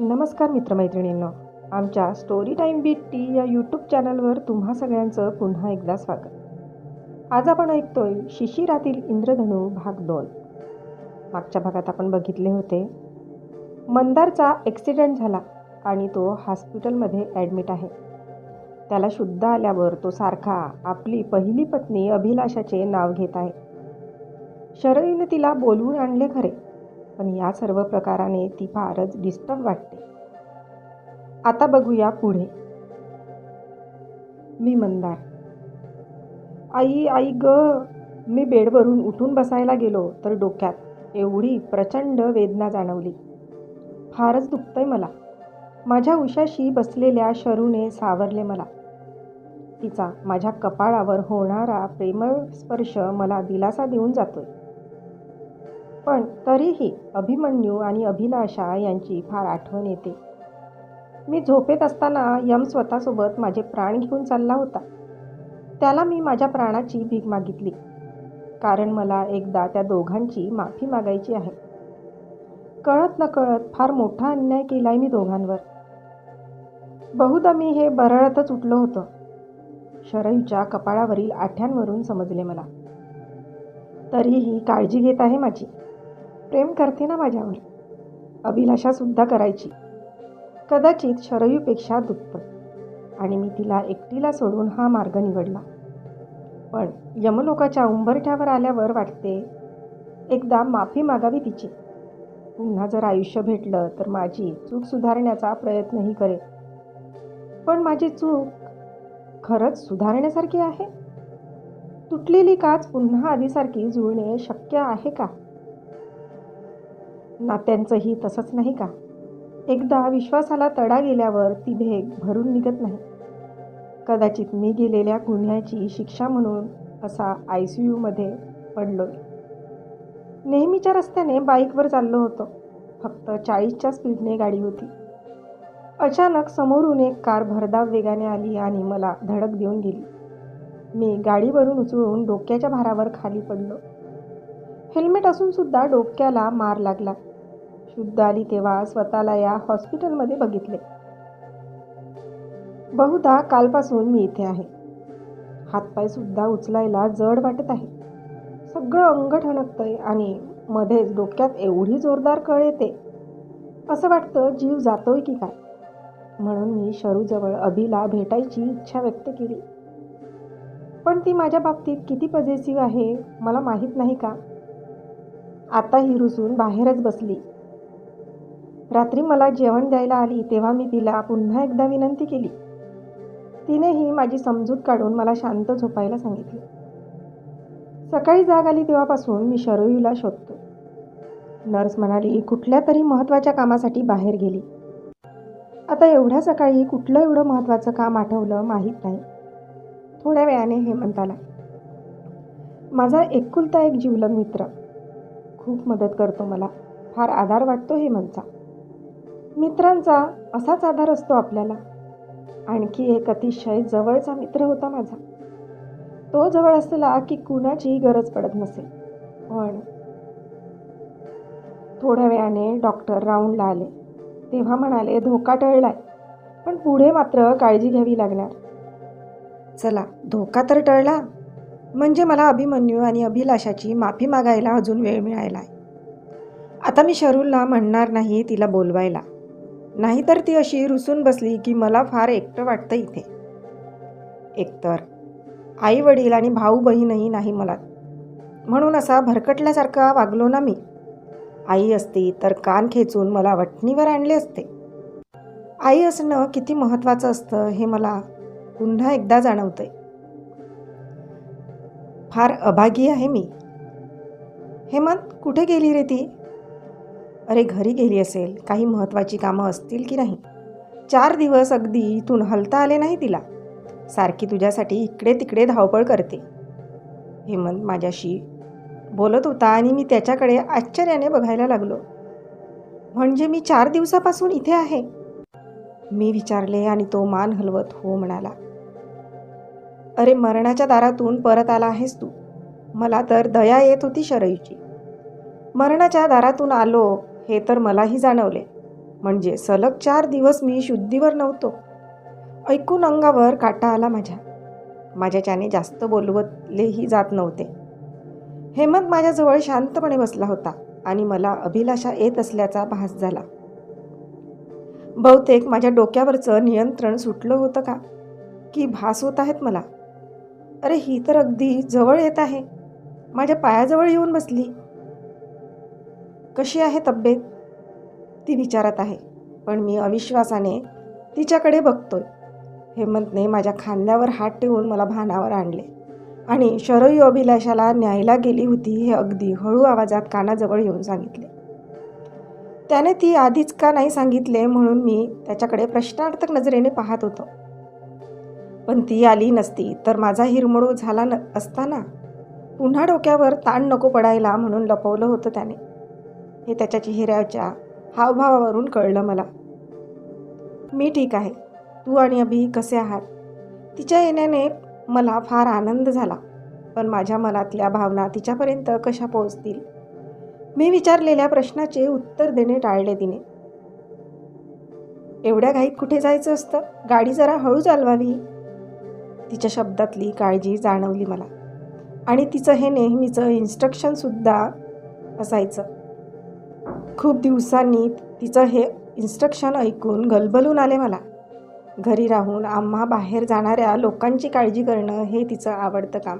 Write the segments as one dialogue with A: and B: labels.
A: नमस्कार मित्रमैत्रिणींनो आमच्या स्टोरी टाईम बी टी या यूट्यूब चॅनलवर तुम्हा सगळ्यांचं पुन्हा एकदा स्वागत. आज आपण ऐकतोय शिशिरातील इंद्रधनू भाग दोन. मागच्या भागात आपण बघितले होते मंदारचा ॲक्सिडेंट झाला आणि तो हॉस्पिटलमध्ये ॲडमिट आहे. त्याला शुद्ध आल्यावर तो सारखा आपली पहिली पत्नी अभिलाषाचे नाव घेत आहे. शरईनं तिला बोलवून आणले खरे पण या सर्व प्रकाराने ती फारच डिस्टर्ब वाटते. आता बघूया पुढे. मी मंदार. आई आई ग. मी बेडवरून उठून बसायला गेलो तर डोक्यात एवढी प्रचंड वेदना जाणवली. फारच दुखतंय मला. माझ्या उशाशी बसलेल्या शरूने सावरले मला. तिचा माझ्या कपाळावर होणारा प्रेमळ स्पर्श मला दिलासा देऊन जातोय. पण तरीही अभिमन्यू आणि अभिलाषा यांची फार आठवण येते. मी झोपेत असताना यम स्वतःसोबत माझे प्राण घेऊन चालला होता. त्याला मी माझ्या प्राणाची भीक मागितली. कारण मला एकदा त्या दोघांची माफी मागायची आहे. कळत नकळत फार मोठा अन्याय केलाय मी दोघांवर. बहुधा मी हे बरळतच उठलो होतं. शरयूच्या कपाळावरील आठ्यांवरून समजले मला. तरीही काळजी घेत आहे माझी. प्रेम करते ना माझ्यावर? अभिलाषासुद्धा करायची. कदाचित शरयूपेक्षा दुप्पट आणि मी तिला एकटीला सोडून हा मार्ग निवडला. पण यमलोकाच्या उंबरठ्यावर आल्यावर वाटते एकदा माफी मागावी तिची. पुन्हा जर आयुष्य भेटलं तर माझी चूक सुधारण्याचा प्रयत्नही करेल पण माझी चूक खरंच सुधारण्यासारखी आहे? तुटलेली काच पुन्हा आधीसारखी जुळणे शक्य आहे का? नात्यांचंही तसंच नाही का? एकदा विश्वासाला तडा गेल्यावर ती भेग भरून निघत नाही. कदाचित मी गेलेल्या गुन्ह्याची शिक्षा म्हणून असा आय सी यूमध्ये पडलो नेहमीच्या रस्त्याने बाईकवर चाललो होतो. फक्त चाळीसच्या स्पीडने गाडी होती. अचानक समोरून एक कार भरधाव वेगाने आली आणि मला धडक देऊन गेली. मी गाडीवरून उचलून डोक्याच्या भारावर खाली पडलो. हेल्मेट असूनसुद्धा डोक्याला मार लागला. शुद्ध आली तेव्हा स्वतःला या हॉस्पिटलमध्ये बघितले. बहुधा कालपासून मी इथे आहे. हातपायसुद्धा उचलायला जड वाटत आहे. सगळं अंग ठणकतंय आणि मध्येच डोक्यात एवढी जोरदार कळ येते. असं वाटतं जीव जातोय की काय? म्हणून मी शरूजवळ अभिला भेटायची इच्छा व्यक्त केली. पण ती माझ्या बाबतीत किती पजेसिव्ह आहे मला माहीत नाही का? आता ही रुसून बाहेरच बसली. रात्री मला जेवण द्यायला आली तेव्हा मी तिला पुन्हा एकदा विनंती केली. तिनेही माझी समजूत काढून मला शांत झोपायला सांगितले. सकाळी जाग आली तेव्हापासून मी शरयूला शोधतो. नर्स म्हणाली कुठल्या तरी महत्त्वाच्या कामासाठी बाहेर गेली. आता एवढ्या सकाळी कुठलं एवढं महत्त्वाचं काम आठवलं माहीत नाही. थोड्या वेळाने हेमंत आला. माझा एकुलता एक जीवलग मित्र. खूप मदत करतो मला. फार आधार वाटतो हेमंतचा मित्रांचा असाच आधार असतो आपल्याला. आणखी एक अतिशय जवळचा मित्र होता माझा. तो जवळ असला की कुणाचीही गरज पडत नसेल पण थोड्या वेळाने डॉक्टर राऊंडला आले. तेव्हा म्हणाले धोका टळलाय. पण पुढे मात्र काळजी घ्यावी लागणार. चला धोका तर टळला. म्हणजे मला अभिमन्यू आणि अभिलाषाची माफी मागायला अजून वेळ मिळायला आहे आता मी शरूलला म्हणणार नाही तिला बोलवायला. नाहीतर ती अशी रुसून बसली की मला फार एकटं वाटतं इथे. एकतर आई वडील आणि भाऊ बहीणही नाही मला म्हणून असा भरकटल्यासारखा वागलो ना मी. आई असती तर कान खेचून मला वटणीवर आणले असते. आई असणं किती महत्त्वाचं असतं हे मला पुन्हा एकदा जाणवतंय. फार अभागी आहे मी. हेमंत कुठे गेली रे ती? अरे घरी गेली असेल काही महत्त्वाची कामं असतील की नाही? चार दिवस अगदी इथून हलता आले नाही तिला. सारखी तुझ्यासाठी इकडे तिकडे धावपळ करते. हेमंत माझ्याशी बोलत होता आणि मी त्याच्याकडे आश्चर्याने बघायला लागलो. म्हणजे मी चार दिवसापासून इथे आहे? मी विचारले आणि तो मान हलवत हो म्हणाला. अरे मरणाच्या दारातून परत आला आहेस तू. मला तर दया येत होती शरयूची मरणाच्या दारातून आलो हे तर मलाही जाणवले. म्हणजे सलग चार दिवस मी शुद्धीवर नव्हतो. ऐकून अंगावर काटा आला माझ्या. माझ्याच्याने जास्त बोलवतलेही जात नव्हते. हेमंत माझ्याजवळ शांतपणे बसला होता आणि मला अभिलाषा येत असल्याचा भास झाला. बहुतेक माझ्या डोक्यावरचं नियंत्रण सुटलं होतं का? की भास होत आहेत मला? अरे ही तर अगदी जवळ येत आहे. माझ्या पायाजवळ येऊन बसली. कशी आहे तब्येत? ती विचारत आहे. पण मी अविश्वासाने तिच्याकडे बघतोय. हेमंतने माझ्या खांद्यावर हात ठेवून मला भानावर आणले. आणि शरयू अभिलाषाला न्यायला गेली होती हे अगदी हळू आवाजात कानाजवळ येऊन सांगितले. त्याने ती आधीच का नाही सांगितले म्हणून मी त्याच्याकडे प्रश्नार्थक नजरेने पाहत होतो. पण ती आली नसती तर माझा हिरमोड झाला न असताना पुन्हा डोक्यावर ताण नको पडायला म्हणून लपवलं होतं त्याने. हे त्याच्या चेहऱ्याच्या हावभावावरून कळलं मला. मी ठीक आहे. तू आणि अभि कसे आहात? तिच्या येण्याने मला फार आनंद झाला पण माझ्या मनातल्या भावना तिच्यापर्यंत कशा पोहोचतील? मी विचारलेल्या प्रश्नाचे उत्तर देणे टाळले तिने. एवढ्या घाईत कुठे जायचं असतं? गाडी जरा हळू चालवावी. तिच्या शब्दातली काळजी जाणवली मला. आणि तिचं हे नेहमीचं इन्स्ट्रक्शनसुद्धा असायचं. खूप दिवसांनी तिचं हे इन्स्ट्रक्शन ऐकून गलबलून आले मला. घरी राहून आम्हा बाहेर जाणाऱ्या लोकांची काळजी करणं हे तिचं आवडतं काम.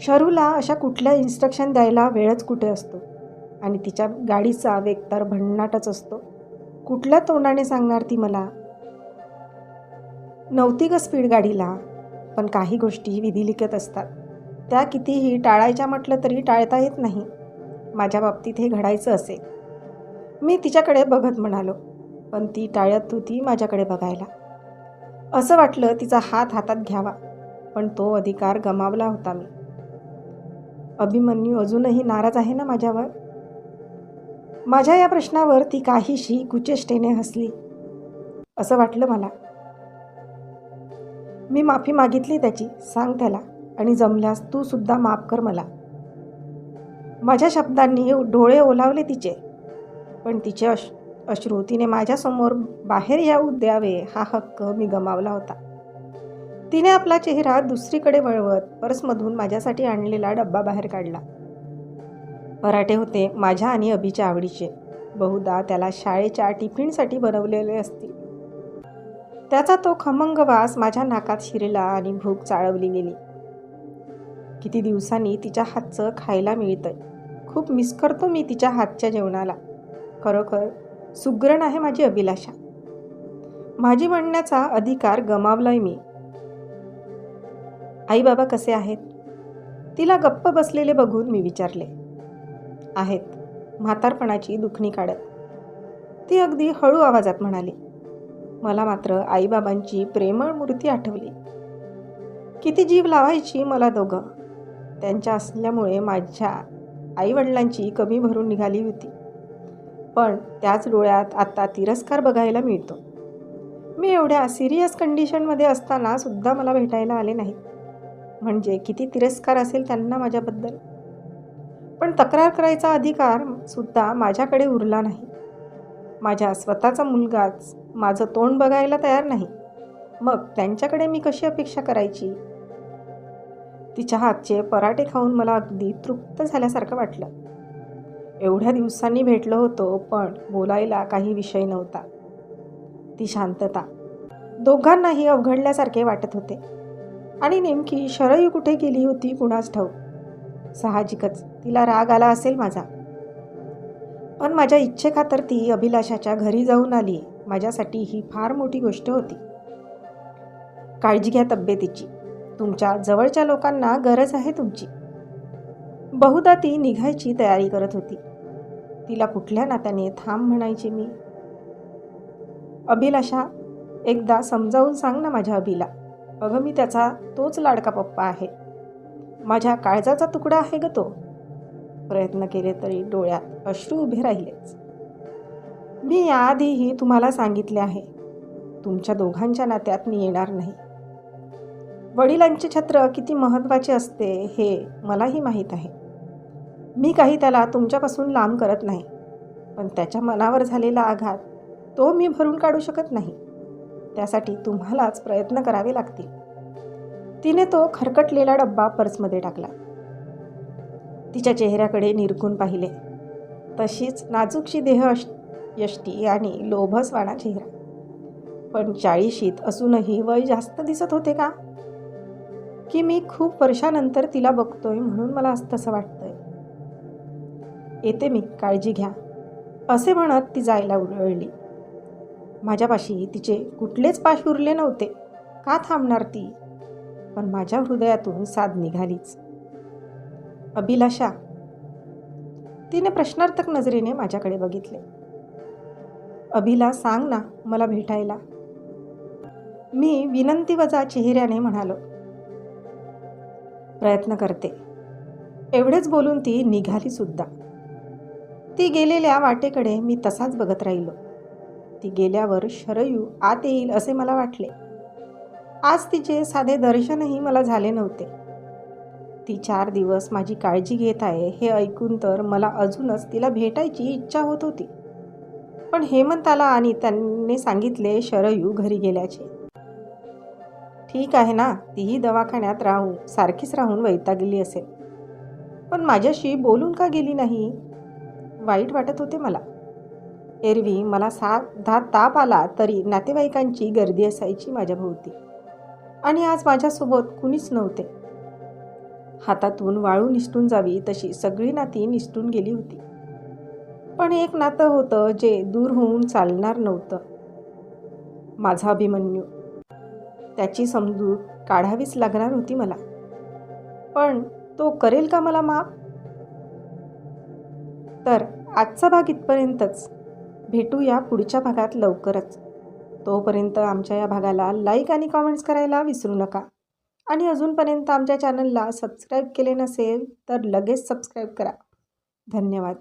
A: शरूला अशा कुठल्या इन्स्ट्रक्शन द्यायला वेळच कुठे असतो? आणि तिच्या गाडीचा वेग तर भन्नाटच असतो. कुठल्या तोंडाने सांगणार ती मला? नव्हती ग स्पीड गाडीला पण काही गोष्टी विधिलिखित असतात. त्या कितीही टाळायच्या म्हटलं तरी टाळता येत नाही. माझ्या बाबतीत हे घडायचं असेल. मी तिच्याकडे बघत म्हणालो पण ती टाळत होती माझ्याकडे बघायला. असं वाटलं तिचा हात हातात घ्यावा पण तो अधिकार गमावला होता मी. अभिमन्यू अजूनही नाराज आहे ना माझ्यावर? माझ्या या प्रश्नावर ती काहीशी कुचेष्टेने हसली. असं वाटलं मला. मी माफी मागितली त्याची सांग त्याला आणि जमल्यास तू सुद्धा माफ कर मला. माझ्या शब्दांनी डोळे ओलावले तिचे. पण तिचे अश अश्रू तिने माझ्यासमोर बाहेर येऊ द्यावे हा हक्क मी गमावला होता. तिने आपला चेहरा दुसरीकडे वळवत पर्समधून माझ्यासाठी आणलेला डब्बा बाहेर काढला. पराठे होते माझ्या आणि अभिच्या आवडीचे. बहुधा त्याला शाळेच्या टिफिनसाठी बनवलेले असतील. त्याचा तो खमंग वास माझ्या नाकात शिरला आणि भूक चाळवली गेली. किती दिवसांनी तिच्या हातचं खायला मिळतंय. खूप मिस करतो मी तिच्या हातच्या जेवणाला. खरोखर सुग्रण आहे माझी अभिलाषा. माझी म्हणण्याचा अधिकार गमावलाय मी. आई बाबा कसे आहेत? तिला गप्प बसलेले बघून मी विचारले. आहेत. म्हातारपणाची दुखणी काढत. ती अगदी हळू आवाजात म्हणाली मला मात्र आईबाबांची प्रेमळ मूर्ती आठवली. किती जीव लावायची मला दोघं. त्यांच्या असल्यामुळे माझ्या आईवडिलांची कमी भरून निघाली होती. पण त्याच डोळ्यात आता तिरस्कार बघायला मिळतो. मी एवढ्या सिरियस कंडिशनमध्ये असताना सुद्धा मला भेटायला आले नाहीत म्हणजे किती तिरस्कार असेल त्यांना माझ्याबद्दल. पण तक्रार करायचा अधिकार सुद्धा माझ्याकडे उरला नाही. माझ्या स्वतःचा मुलगाच माझं तोंड बघायला तयार नाही. मग त्यांच्याकडे मी कशी अपेक्षा करायची? तिच्या हातचे पराठे खाऊन मला अगदी तृप्त झाल्यासारखं वाटलं. एवढ्या दिवसांनी भेटलो होतो पण बोलायला काही विषय नव्हता. ती शांतता दोघांनाही अवघडल्यासारखे वाटत होते. आणि नेमकी शरयू कुठे गेली होती कुणाच ठाऊक? साहजिकच तिला राग आला असेल माझा. पण माझ्या इच्छेखातर ती अभिलाषाच्या घरी जाऊन आली. माझ्यासाठी ही फार मोठी गोष्ट होती. काळजी घ्या तब्येतीची. तुमच्या जवळच्या लोकांना गरज आहे तुमची. बहुधा ती निघायची तयारी करत होती. तिला कुठल्या नात्याने थांब म्हणायची मी. अभिलाषा एकदा समजावून सांग ना माझ्या अभिला. अगं मी त्याचा तोच लाडका पप्पा आहे. माझ्या काळजाचा तुकडा आहे ग तो. प्रयत्न केले तरी डोळ्यात अश्रू उभे राहिलेच. मी याआधीही तुम्हाला सांगितले आहे. तुमच्या दोघांच्या नात्यात मी येणार नाही. वडिलांचे छत्र किती महत्त्वाचे असते हे मलाही माहीत आहे. मी काही त्याला तुमच्यापासून लांब करत नाही पण त्याच्या मनावर झालेला आघात तो मी भरून काढू शकत नाही. त्यासाठी तुम्हालाच प्रयत्न करावे लागतील. तिने तो खरकटलेला डब्बा पर्समध्ये टाकला. तिच्या चेहऱ्याकडे निरखून पाहिले. तशीच नाजूकशी देह अश यष्टी आणि लोभसवाणा चेहरा. पण चाळीशीत असूनही वय जास्त दिसत होते का? की मी खूप वर्षानंतर तिला बघतोय म्हणून मला असं तसं वाटतंय. येते मी काळजी घ्या. असे म्हणत ती जायला उडळली माझ्यापाशी तिचे कुठलेच पाश उरले नव्हते. का थांबणार ती? पण माझ्या हृदयातून साद निघालीच. अभिलाषा. तिने प्रश्नार्थक नजरेने माझ्याकडे बघितले. अभिला सांग ना मला भेटायला. मी विनंती वजा चेहऱ्याने म्हणालो. प्रयत्न करते. एवढेच बोलून ती निघाली सुद्धा. ती गेलेल्या वाटेकडे मी तसाच बघत राहिलो. ती गेल्यावर शरयू आत येईल असे मला वाटले. आज तिचे साधे दर्शनही मला झाले नव्हते. ती चार दिवस माझी काळजी घेत आहे हे ऐकून तर मला अजूनच तिला भेटायची इच्छा होत होती. पण हेमंताला आणि त्यांनी सांगितले शरयू घरी गेल्याचे. ठीक आहे ना तीही दवाखान्यात राहून सारखीच राहून वैतागली असेल. पण माझ्याशी बोलून का गेली नाही? वाईट वाटत होते मला. एरवी मला साधा ताप आला तरी नातेवाईकांची गर्दी असायची माझ्या भोवती आणि आज माझ्यासोबत कुणीच नव्हते. हातातून वाळू निसटून जावी तशी सगळी नाती निसटून गेली होती. पण एक नातं होतं जे दूर होऊन चालणार नव्हतं. माझा अभिमन्यू त्याची समजूत काढावीच लागणार होती मला. पण तो करेल का मला माफ? तर आजचा भाग इथपर्यंतच. भेटूया पुढच्या भागात लवकरच. तोपर्यंत आमच्या या भागाला लाईक आणि कॉमेंट्स करायला विसरू नका. आणि अजूनपर्यंत आमच्या चॅनलला सबस्क्राईब केले नसेल तर लगेच सबस्क्राईब करा. धन्यवाद.